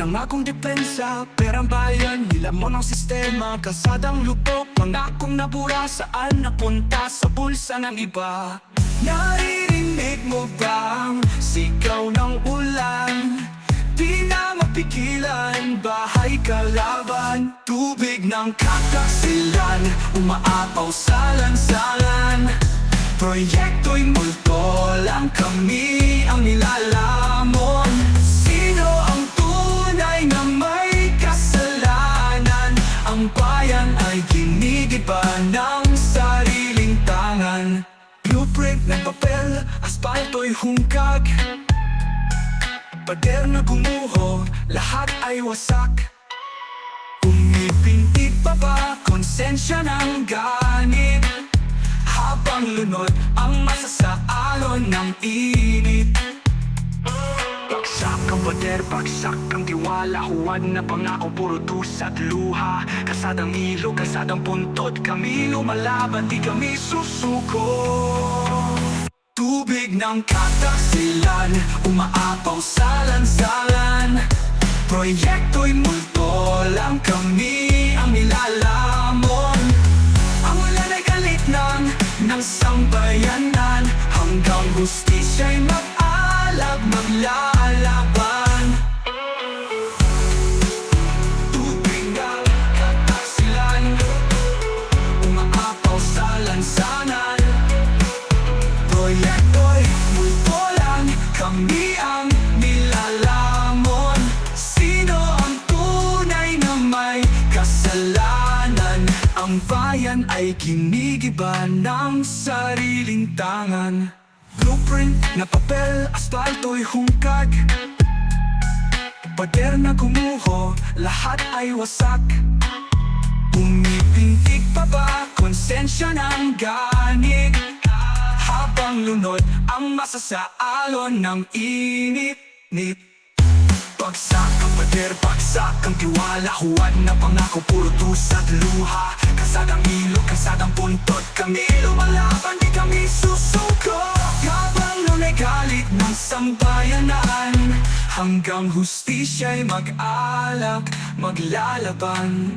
Pinangakong depensa, perang bayan Nilamon ang sistema, kasadang lupok Pangakong nabura, saan napunta Sa bulsa ng iba. Naririnig mo bang sigaw ng ulan? Di na mapigilan, bahay kalaban. Tubig ng kataksilan, umaapaw sa lansangan. Proyekto'y multo lang kami ang nilalamon Ang bayan ay ginigiba ng sariling tangan. Blueprint ng papel, asfalto'y hungkag. Pader na gumuho, lahat ay wasak. Umipintig pa ba, konsensya ng ganit. Habang lunod ang masa sa alon ng init pader, bagsak ang tiwala. Huwad na pangako, puro dusa at luha. Kasadang ilog, kasadang puntot Kami lumalaban, di kami susuko. Tubig ng kataksilan Umaapaw sa lansangan Proyekto'y multo lang kami ang nilalamon. Ang ulan ay galit ng, ng sambayanan. Hanggang hustisya'y mag-alag, maglalaban Tubig ng kataksilan. Umaapaw sa lansangan Proyekto'y multo lang Kami ang nilalamon. Sino ang tunay na may kasalanan? Ang bayan ay ginigiba ng sariling tangan Blueprint na papel, asfalto'y hungkag. Pader na gumuho, lahat ay wasak. Umipintig pa ba, konsensya ng ganit? Habang lunod ang masa sa alon ng init-nit. Bagsak ang pader, bagsak ang tiwala Huwad na pangako, puro dusa at luha Kasadang ilog, kasadang puntot Kami. Lumalaban, di kami susuko. Nun ay galit ng sambayanan Hanggang hustisya'y mag-alak, maglalaban